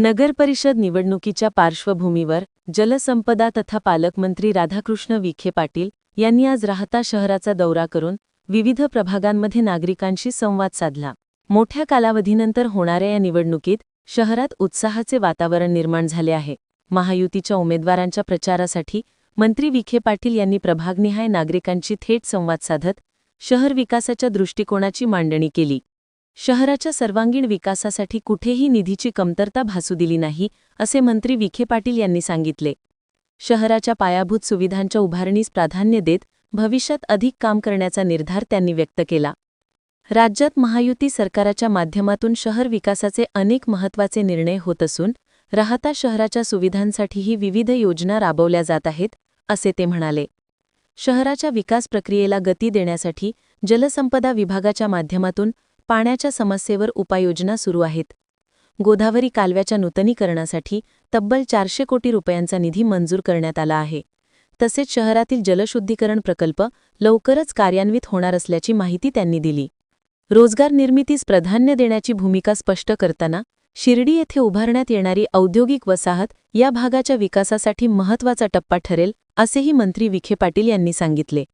नगरपरिषद निवडणुकीच्या पार्श्वभूमीवर जलसंपदा तथा पालकमंत्री राधाकृष्ण विखे पाटील यांनी आज राहता शहराचा दौरा करून विविध प्रभागांमध्ये नागरिकांशी संवाद साधला. मोठ्या कालावधीनंतर होणाऱ्या या निवडणुकीत शहरात उत्साहाचे वातावरण निर्माण झाले आहे. महायुतीच्या उमेदवारांच्या प्रचारासाठी मंत्री विखे पाटील यांनी प्रभागनिहाय नागरिकांशी थेट संवाद साधत शहर विकासाच्या दृष्टिकोनाची मांडणी केली. शहराच्या सर्वांगीण विकासासाठी कुठेही निधीची कमतरता भासू दिली नाही असे मंत्री विखे पाटील यांनी सांगितले. शहराच्या पायाभूत सुविधांच्या उभारणीस प्राधान्य देत भविष्यात अधिक काम करण्याचा निर्धार त्यांनी व्यक्त केला. राज्यात महायुती सरकाराच्या माध्यमातून शहर विकासाचे अनेक महत्त्वाचे निर्णय होत असून राहता शहराच्या सुविधांसाठीही विविध योजना राबवल्या जात आहेत असे ते म्हणाले. शहराच्या विकास प्रक्रियेला गती देण्यासाठी जलसंपदा विभागाच्या माध्यमातून पाण्याच्या समस्येवर उपाययोजना सुरू आहेत. गोदावरी कालव्याच्या नूतनीकरणासाठी तब्बल चारशे कोटी रुपयांचा निधी मंजूर करण्यात आला आहे. तसेच शहरातील जलशुद्धीकरण प्रकल्प लवकरच कार्यान्वित होणार असल्याची माहिती त्यांनी दिली. रोजगार निर्मितीस प्राधान्य देण्याची भूमिका स्पष्ट करताना शिर्डी येथे उभारण्यात येणारी औद्योगिक वसाहत या भागाच्या विकासासाठी महत्त्वाचा टप्पा ठरेल असेही मंत्री विखे पाटील यांनी सांगितले.